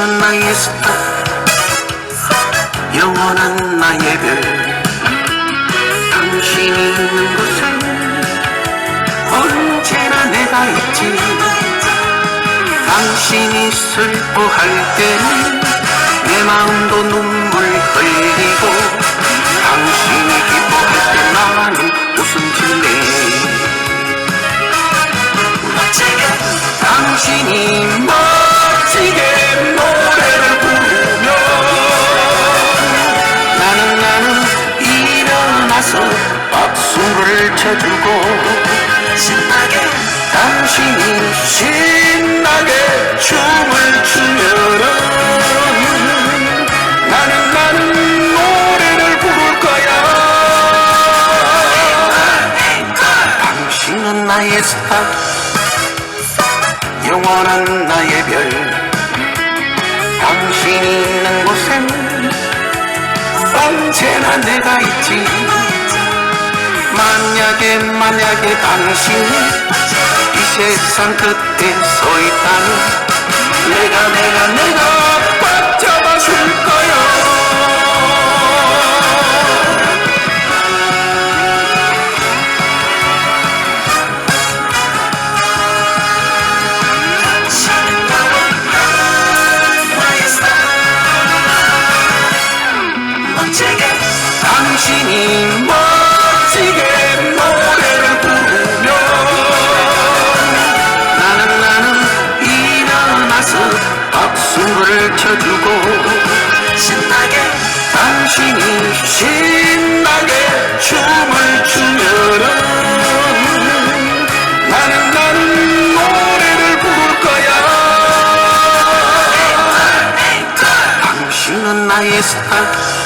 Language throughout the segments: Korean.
당신은 나의 스타 영원한 나의 별. 당신이 있는 곳에 언제나 내가 있지. 당신이 슬퍼할 때는 내 마음도 눈물 나의 스타. 영원한 나의 별. 당신이 있는 곳엔 언제나 내가 있지. 만약에 만약에 당신이 이 세상 끝에 서 있다면 이 멋지게 노래를 부르며 나는 나는 일어나서 박수를 쳐주고 신나게 당신이 신나게 춤을 추면은 나는 나는 노래를 부를 거야. 당신은 나의 스타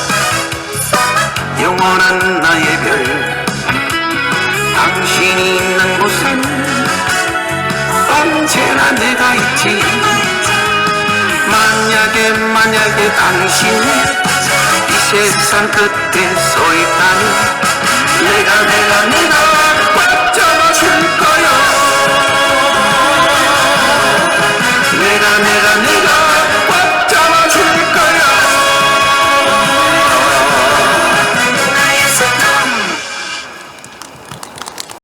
영원한 나의 별. 당신이 있는 곳엔 언제나 내가 있지. 만약에 만약에 당신이 이 세상 끝에 서 있다면 내가